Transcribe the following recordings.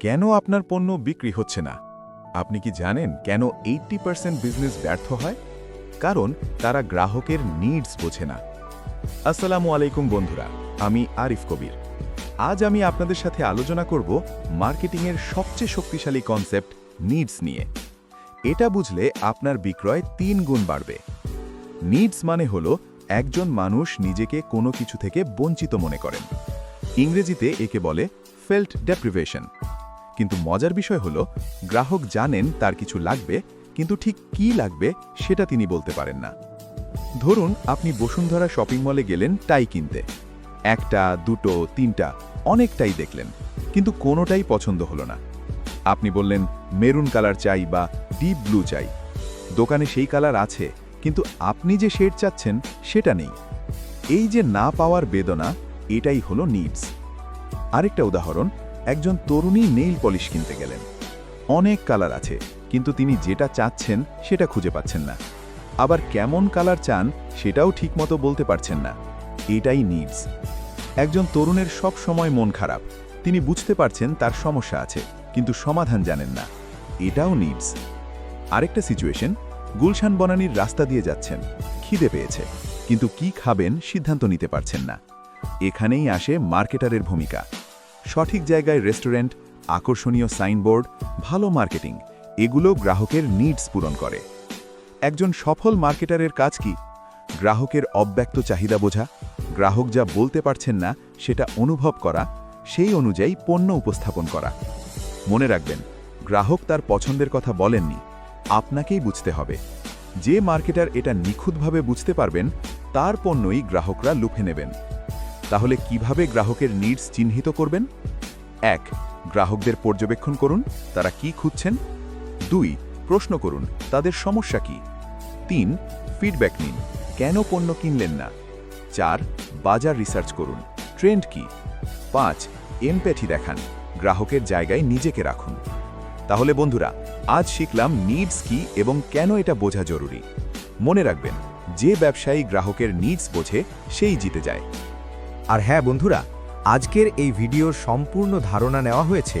কেন আপনার পণ্য বিক্রি হচ্ছে না? আপনি কি জানেন কেন এইট্টি পার্সেন্ট বিজনেস ব্যর্থ হয়? কারণ তারা গ্রাহকের নিডস বোঝে না। আসসালামু আলাইকুম বন্ধুরা, আমি আরিফ কবির। আজ আমি আপনাদের সাথে আলোচনা করব মার্কেটিংয়ের সবচেয়ে শক্তিশালী কনসেপ্ট নিডস নিয়ে। এটা বুঝলে আপনার বিক্রয় তিন গুণ বাড়বে। নিডস মানে হল একজন মানুষ নিজেকে কোনো কিছু থেকে বঞ্চিত মনে করেন। ইংরেজিতে একে বলে ফেল্ট ডেপ্রিভেশন কিন্তু মজার বিষয় হল, গ্রাহক জানেন তার কিছু লাগবে, কিন্তু ঠিক কি লাগবে সেটা তিনি বলতে পারেন না। ধরুন, আপনি বসুন্ধরা শপিং মলে গেলেন টাই কিনতে। একটা, দুটো, তিনটা, অনেকটাই দেখলেন, কিন্তু কোনোটাই পছন্দ হলো না। আপনি বললেন, মেরুন কালার চাই বা ডিপ ব্লু চাই। দোকানে সেই কালার আছে, কিন্তু আপনি যে শেড চাচ্ছেন সেটা নেই। এই যে না পাওয়ার বেদনা, এটাই হলো নিডস। আরেকটা উদাহরণ একজন তরুণী নেইল পলিশ কিনতে গেলেন। অনেক কালার আছে, কিন্তু তিনি যেটা চাচ্ছেন সেটা খুঁজে পাচ্ছেন না। আবার কেমন কালার চান সেটাও ঠিকমতো বলতে পারছেন না। এটাই নিডস একজন তরুণের সব সময় মন খারাপ। তিনি বুঝতে পারছেন তার সমস্যা আছে, কিন্তু সমাধান জানেন না। এটাও নিডস আরেকটা সিচুয়েশন গুলশান বনানীর রাস্তা দিয়ে যাচ্ছেন। খিদে পেয়েছে, কিন্তু কি খাবেন সিদ্ধান্ত নিতে পারছেন না। এখানেই আসে মার্কেটারের ভূমিকা। সঠিক জায়গায় রেস্টুরেন্ট, আকর্ষণীয় সাইনবোর্ড, ভালো মার্কেটিং, এগুলো গ্রাহকের নিডস পূরণ করে। একজন সফল মার্কেটারের কাজ কি? গ্রাহকের অব্যক্ত চাহিদা বোঝা, গ্রাহক যা বলতে পারছেন না সেটা অনুভব করা, সেই অনুযায়ী পণ্য উপস্থাপন করা। মনে রাখবেন, গ্রাহক তার পছন্দের কথা বলেননি, আপনাকেই বুঝতে হবে। যে মার্কেটার এটা নিখুঁতভাবে বুঝতে পারবেন, তার পণ্যই গ্রাহকরা লুফে নেবেন। তাহলে কীভাবে গ্রাহকের নিডস চিহ্নিত করবেন? এক, গ্রাহকদের পর্যবেক্ষণ করুন, তারা কি খুঁজছেন? দুই, প্রশ্ন করুন, তাদের সমস্যা কি? তিন ফিডব্যাক নিন, কেন পণ্য কিনলেন না? চার, বাজার রিসার্চ করুন ট্রেন্ড কি? পাঁচ এমপ্যাথি দেখান, গ্রাহকের জায়গায় নিজেকে রাখুন। তাহলে বন্ধুরা, আজ শিখলাম নিডস কি এবং কেন এটা বোঝা জরুরি। মনে রাখবেন, যে ব্যবসায়ী গ্রাহকের নিডস বোঝে, সেই জিতে যায়। আর হ্যাঁ বন্ধুরা, আজকের এই ভিডিওর সম্পূর্ণ ধারণা নেওয়া হয়েছে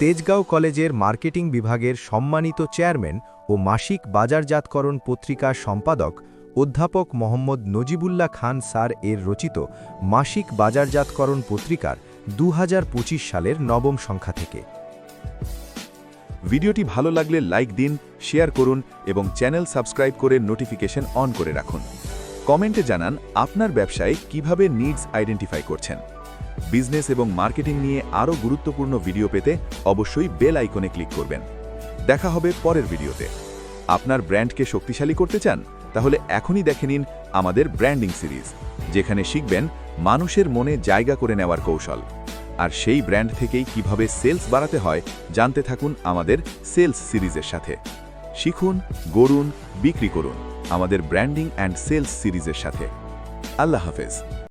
তেজগাঁও কলেজের মার্কেটিং বিভাগের সম্মানিত চেয়ারম্যান ও মাসিক বাজারজাতকরণ পত্রিকার সম্পাদক অধ্যাপক মোহাম্মদ নজিবুল্লাহ খান স্যার এর রচিত মাসিক বাজারজাতকরণ পত্রিকার দু হাজার পঁচিশ সালের নবম সংখ্যা থেকে। ভিডিওটি ভালো লাগলে লাইক দিন, শেয়ার করুন এবং চ্যানেল সাবস্ক্রাইব করে নোটিফিকেশন অন করে রাখুন। কমেন্টে জানান আপনার ব্যবসায় কীভাবে নিডস আইডেন্টিফাই করছেন। বিজনেস এবং মার্কেটিং নিয়ে আরও গুরুত্বপূর্ণ ভিডিও পেতে অবশ্যই বেল আইকনে ক্লিক করবেন। দেখা হবে পরের ভিডিওতে আপনার ব্র্যান্ডকে শক্তিশালী করতে চান? তাহলে এখনই দেখে নিন আমাদের ব্র্যান্ডিং সিরিজ যেখানে শিখবেন মানুষের মনে জায়গা করে নেওয়ার কৌশল। আর সেই ব্র্যান্ড থেকেই কীভাবে সেলস বাড়াতে হয়, জানতে থাকুন আমাদের সেলস সিরিজের সাথে। শিখুন, গড়ুন, বিক্রি করুন। আমাদের ব্র্যান্ডিং অ্যান্ড সেলস সিরিজের সাথে। আল্লাহ হাফেজ।